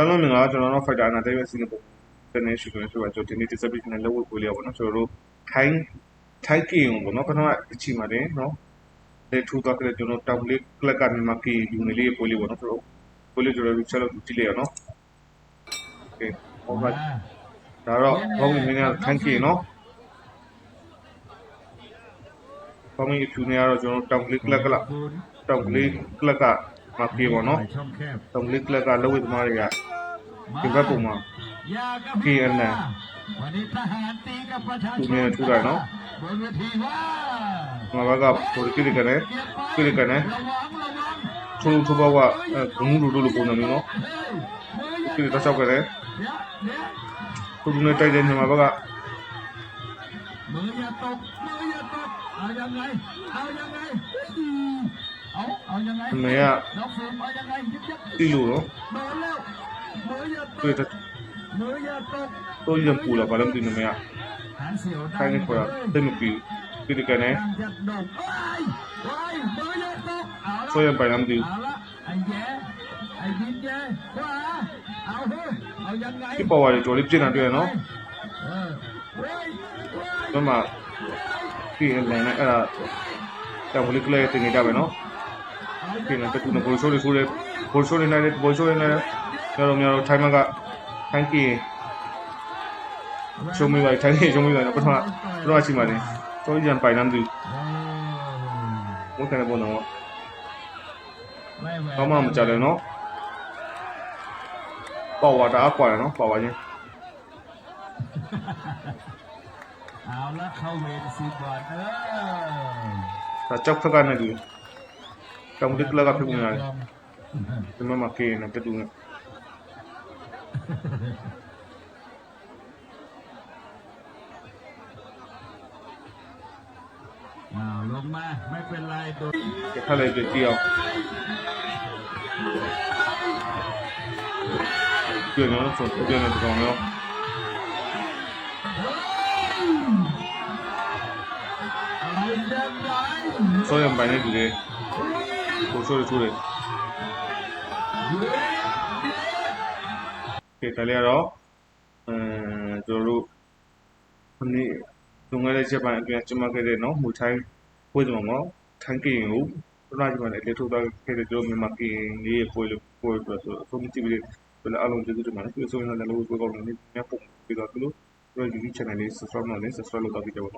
ားလုံးမင်္ဂလာပါကျွန်တော်တို့ Fighter Ana David စီးနေပုံတင်ရှိကျွန်တော်တို့ဒီနေ့ disability နဲ့လောက်ဝယ်ကိုလေးပေါ့နော်ကျွန်တော်တို့ Thai Thai ကင်ပေါ့နော်ပထမအချိန်မှာတင်နော်လက်ထူသွားကြတဲ့ကျွန်တော် top league club ကမြန်မာကယူနေလေးပိုလေးပေါ့နော်ကျွန်တော်ပိုလေးကျွန်တော်ချက်လို့ကြည့်လေရနော် Okay ဟောပါဒါတော့ဘောင်းမင်းက thank you နော်ဘောင်းမင်းဖြူနေရတော့ကျွန်တော် top league club က top league club က မာကီပေါ့နော် ช่องแคบ တောက်လေးကလက်ကလောက်ဝတ်သမားတွေက ဒီဘက်ပုံမှာ ยากับ KNN วันนี้ทหารตีกับประชาช သူ น မြင်ထူတာနော် บนเวทีว่า ငါဘက်ကပိုကိရကနေကိရကနေ ระวังระวัง ထူထူဘဝဘမှုလူလူလိုပုံနေနော် เฮ้ยมืออย่า ကိရတော့ချက်ကြတယ် เดี๋ยวเดี๋ยว ထူထူနဲ့တိုက်တဲ့ညီမဘက်က มืออย่าตกมืออย่าตกเอายังไงเอายังไงเอาเอายังไง အမေက น้องฟิล์มเอายังไงยึดยึด တိလို့နော် โดนแล้วมืออย่าต ကိရ ก တော့ มืออย่าตก တော့ရင်ပူလာဘာလို့ဒီနမေက หางเสียวได้ thằng này đi lù đó tôi thật. Tôi dầm phủ là vào lâm tìm được mày à cái này phải là tên một kiểu cái được cái này? Tôi dầm phải làm gì? Cái bò này chỗ đi trên là tuyệt nó nhưng mà khi này là đang một lịch lệ thì người ta phải nó ပေါ်ဝါတွေတော်လေးပြင်းတာတွေ့ရနော် เออเฮ้ยเฮ้ย တော့မှကိရလန်နဲ့အဲ့ဒါတောင်လေးကလေးတင်နေကြပဲနော် เอา ကိ ยั ရ งไง နဲ့တူနေဘောရှိုးလေးဆိုးလေးဘောရှိုးလေးနဲ့ဘောရှိုးလေးနဲ့ကျွန်တော်များတော့ထိုင်းမကခိုင်းကီရှုံးမိပါထိုင်းကီရှုံးမိပါတော့ပထမတော့အချိန်မှာနေတော့ရင်ပိုင်လမ်းဒီ เออ ဘုခံနေပုံတော့ ไม่แหว ဘာမှမကြတယ်နော်ပေါ့ဝါတာအကွာနော်ပေါ့ဝါချင်း เอาละเข้าเวรสิบาทเออ ဒါကြောက်ခက်ကနေဒီတောင်တစ် Trong đức là gặp được người Thế mà mặc kê là cái đúng Nào lông ma, ไม่เป็นไรตัว Cái thay lời tuyệt chiều Chuyển nó xuống, chuyển nó xuống không? Sao em bài này chủ đề? ကိုချိုးတယ်ချိုးတယ်ကဲဒါလေးကတော့အဲကျွန်တော်တို့ခုနေ့လုံခဲ့တဲ့ချက်ပိုင်းအတွင်းကျွန်မခဲ့တဲ့နော်မူထိုင်းပွဲစုံမှာထိုင်းကင်ကိုပထမချိန်မှာလည်းလက်ထုတ်သွားခဲ့တဲ့ကျွန်တော်မြန်မာကင်လေးရဲ့ပွဲလို့ပွဲဆိုတော့အဆုံးမကြည့်ပြီးတော့လည်းအလုံးကျေးဇူးတင်ပါတယ်ဒီအဆုံးရတဲ့လည်းပွဲကောင်းတယ်နည်းပုံပြီးတော့သူတို့ YouTube channel လေး subscribe လုပ်လိုက် subscribe လုပ်တော့ပြီးတော့